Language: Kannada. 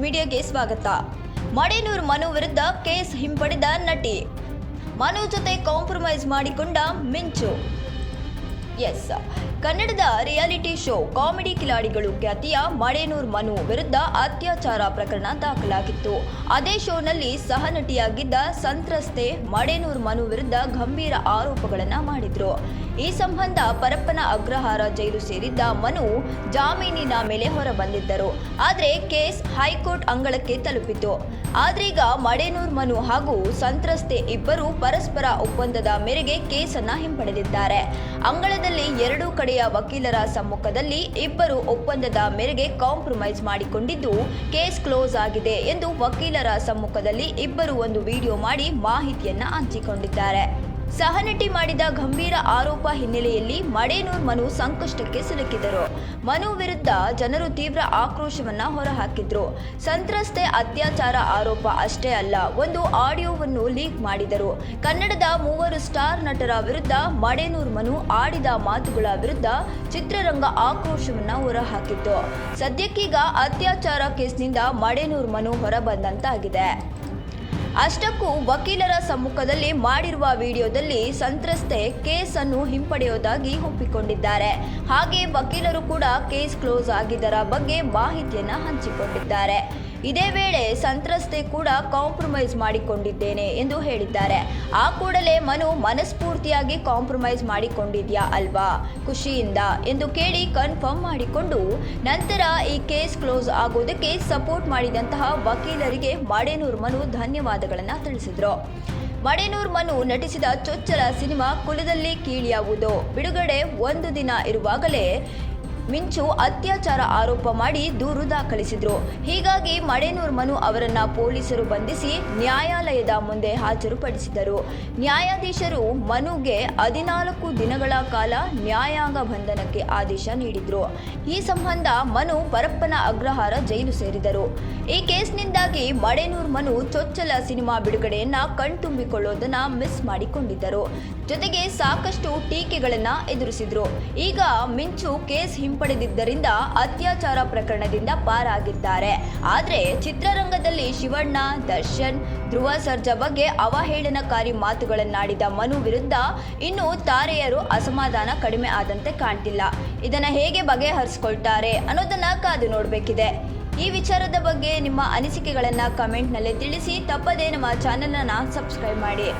ಮೀಡಿಯಾಗೆ ಸ್ವಾಗತ. ಮಡೇನೂರು ಮನು ವಿರುದ್ಧ ಕೇಸ್ ಹಿಂಪಡೆದ ನಟಿ. ಮನು ಜೊತೆ ಕಾಂಪ್ರಮೈಸ್ ಮಾಡಿಕೊಂಡ ಮಿಂಚು. ಎಸ್. ಕನ್ನಡದ ರಿಯಾಲಿಟಿ ಶೋ ಕಾಮಿಡಿ ಕಿಲಾಡಿಗಳು ಖ್ಯಾತಿಯ ಮಡೇನೂರ್ ಮನು ವಿರುದ್ಧ ಅತ್ಯಾಚಾರ ಪ್ರಕರಣ ದಾಖಲಾಗಿತ್ತು. ಅದೇ ಶೋನಲ್ಲಿ ಸಹನಟಿಯಾಗಿದ್ದ ಸಂತ್ರಸ್ತೆ ಮಡೇನೂರ್ ಮನು ವಿರುದ್ಧ ಗಂಭೀರ ಆರೋಪಗಳನ್ನು ಮಾಡಿದ್ರು. ಈ ಸಂಬಂಧ ಪರಪ್ಪನ ಅಗ್ರಹಾರ ಜೈಲು ಸೇರಿದ್ದ ಮನು ಜಾಮೀನಿನ ಮೇಲೆ ಹೊರಬಂದಿದ್ದರು. ಆದರೆ ಕೇಸ್ ಹೈಕೋರ್ಟ್ ಅಂಗಳಕ್ಕೆ ತಲುಪಿತು. ಆದ್ರೀಗ ಮಡೇನೂರ್ ಮನು ಹಾಗೂ ಸಂತ್ರಸ್ತೆ ಇಬ್ಬರು ಪರಸ್ಪರ ಒಪ್ಪಂದದ ಮೇರೆಗೆ ಕೇಸನ್ನ ಹಿಂಪಡೆದಿದ್ದಾರೆ. ಅಂಗಳದಲ್ಲಿ ಎರಡೂ ಕಡೆಯ ವಕೀಲರ ಸಮ್ಮುಖದಲ್ಲಿ ಇಬ್ಬರು ಒಪ್ಪಂದದ ಮೇರೆಗೆ ಕಾಂಪ್ರಮೈಸ್ ಮಾಡಿಕೊಂಡಿದ್ದು ಕೇಸ್ ಕ್ಲೋಸ್ ಆಗಿದೆ ಎಂದು ವಕೀಲರ ಸಮ್ಮುಖದಲ್ಲಿ ಇಬ್ಬರು ಒಂದು ವಿಡಿಯೋ ಮಾಡಿ ಮಾಹಿತಿಯನ್ನ ಹಂಚಿಕೊಂಡಿದ್ದಾರೆ. ಸಹನಟಿ ಮಾಡಿದ ಗಂಭೀರ ಆರೋಪ ಹಿನ್ನೆಲೆಯಲ್ಲಿ ಮಡೇನೂರ್ ಮನು ಸಂಕಷ್ಟಕ್ಕೆ ಸಿಲುಕಿದರು. ಮನು ವಿರುದ್ಧ ಜನರು ತೀವ್ರ ಆಕ್ರೋಶವನ್ನ ಹೊರಹಾಕಿದ್ರು. ಸಂತ್ರಸ್ತೆ ಅತ್ಯಾಚಾರ ಆರೋಪ ಅಷ್ಟೇ ಅಲ್ಲ, ಒಂದು ಆಡಿಯೋವನ್ನು ಲೀಕ್ ಮಾಡಿದರು. ಕನ್ನಡದ ಮೂವರು ಸ್ಟಾರ್ ನಟರ ವಿರುದ್ಧ ಮಡೇನೂರ್ ಮನು ಆಡಿದ ಮಾತುಗಳ ವಿರುದ್ಧ ಚಿತ್ರರಂಗ ಆಕ್ರೋಶವನ್ನ ಹೊರಹಾಕಿತ್ತು. ಸದ್ಯಕ್ಕೀಗ ಅತ್ಯಾಚಾರ ಕೇಸ್ನಿಂದ ಮಡೇನೂರ್ ಮನು ಹೊರಬಂದಂತಾಗಿದೆ. ಅಷ್ಟಕ್ಕೂ ವಕೀಲರ ಸಮ್ಮುಖದಲ್ಲಿ ಮಾಡಿರುವ ವಿಡಿಯೋದಲ್ಲಿ ಸಂತ್ರಸ್ತೆ ಕೇಸ್ ಅನ್ನು ಹಿಂಪಡೆಯುವುದಾಗಿ ಒಪ್ಪಿಕೊಂಡಿದ್ದಾರೆ. ಹಾಗೆ ವಕೀಲರು ಕೂಡ ಕೇಸ್ ಕ್ಲೋಸ್ ಆಗಿದ್ದರ ಬಗ್ಗೆ ಮಾಹಿತಿಯನ್ನು ಹಂಚಿಕೊಂಡಿದ್ದಾರೆ. ಇದೇ ವೇಳೆ ಸಂತ್ರಸ್ತೆ ಕೂಡ ಕಾಂಪ್ರಮೈಸ್ ಮಾಡಿಕೊಂಡಿದ್ದೇನೆ ಎಂದು ಹೇಳಿದ್ದಾರೆ. ಆ ಕೂಡಲೇ ಮನು ಮನಸ್ಫೂರ್ತಿಯಾಗಿ ಕಾಂಪ್ರಮೈಸ್ ಮಾಡಿಕೊಂಡಿದ್ಯಾ ಅಲ್ವಾ? ಖುಷಿಯಿಂದ ಎಂದು ಕೇಳಿ ಕನ್ಫರ್ಮ್ ಮಾಡಿಕೊಂಡು ನಂತರ ಈ ಕೇಸ್ ಕ್ಲೋಸ್ ಆಗೋದಕ್ಕೆ ಸಪೋರ್ಟ್ ಮಾಡಿದಂತಹ ವಕೀಲರಿಗೆ ಮಡೇನೂರ್ ಮನು ಧನ್ಯವಾದಗಳನ್ನು ತಿಳಿಸಿದ್ರು. ಮಡೇನೂರ್ ಮನು ನಟಿಸಿದ ಚೊಚ್ಚಲ ಸಿನಿಮಾ ಕುಲದಲ್ಲಿ ಕೀಳಿಯಾವುದು? ಬಿಡುಗಡೆ ಒಂದು ದಿನ ಇರುವಾಗಲೇ ಮಿಂಚು ಅತ್ಯಾಚಾರ ಆರೋಪ ಮಾಡಿ ದೂರು ದಾಖಲಿಸಿದ್ರು. ಹೀಗಾಗಿ ಮಡೇನೂರ್ ಮನು ಅವರನ್ನ ಪೊಲೀಸರು ಬಂಧಿಸಿ ನ್ಯಾಯಾಲಯದ ಮುಂದೆ ಹಾಜರುಪಡಿಸಿದರು ನ್ಯಾಯಾಧೀಶರು ಮನುಗೆ ಹದಿನಾಲ್ಕು ದಿನಗಳ ಕಾಲ ನ್ಯಾಯಾಂಗ ಬಂಧನಕ್ಕೆ ಆದೇಶ ನೀಡಿದ್ರು. ಈ ಸಂಬಂಧ ಮನು ಪರಪ್ಪನ ಅಗ್ರಹಾರ ಜೈಲು ಸೇರಿದರು. ಈ ಕೇಸ್ನಿಂದಾಗಿ ಮಡೇನೂರ್ ಮನು ಚೊಚ್ಚಲ ಸಿನಿಮಾ ಬಿಡುಗಡೆಯನ್ನ ಕಣ್ತುಂಬಿಕೊಳ್ಳೋದನ್ನ ಮಿಸ್ ಮಾಡಿಕೊಂಡಿದ್ದರು. ಜೊತೆಗೆ ಸಾಕಷ್ಟು ಟೀಕೆಗಳನ್ನ ಎದುರಿಸಿದ್ರು. ಈಗ ಮಿಂಚು ಕೇಸ್ ಹಿಂಪಡೆದಿದ್ದರಿಂದ ಅತ್ಯಾಚಾರ ಪ್ರಕರಣದಿಂದ ಪಾರಾಗಿದ್ದಾರೆ. ಆದರೆ ಚಿತ್ರರಂಗದಲ್ಲಿ ಶಿವಣ್ಣ, ದರ್ಶನ್, ಧ್ರುವ ಸರ್ಜಾ ಬಗ್ಗೆ ಅವಹೇಳನಕಾರಿ ಮಾತುಗಳನ್ನಾಡಿದ ಮನು ವಿರುದ್ಧ ಇನ್ನು ತಾರೆಯರು ಅಸಮಾಧಾನ ಕಡಿಮೆ ಆದಂತೆ ಕಾಣ್ತಿಲ್ಲ. ಇದನ್ನ ಹೇಗೆ ಬಗೆಹರಿಸ್ಕೊಳ್ತಾರೆ ಅನ್ನೋದನ್ನ ಕಾದು ನೋಡಬೇಕಿದೆ. ಈ ವಿಚಾರದ ಬಗ್ಗೆ ನಿಮ್ಮ ಅನಿಸಿಕೆಗಳನ್ನು ಕಮೆಂಟ್ನಲ್ಲಿ ತಿಳಿಸಿ, ತಪ್ಪದೇ ನಮ್ಮ ಚಾನಲನ್ನು ಸಬ್ಸ್ಕ್ರೈಬ್ ಮಾಡಿ.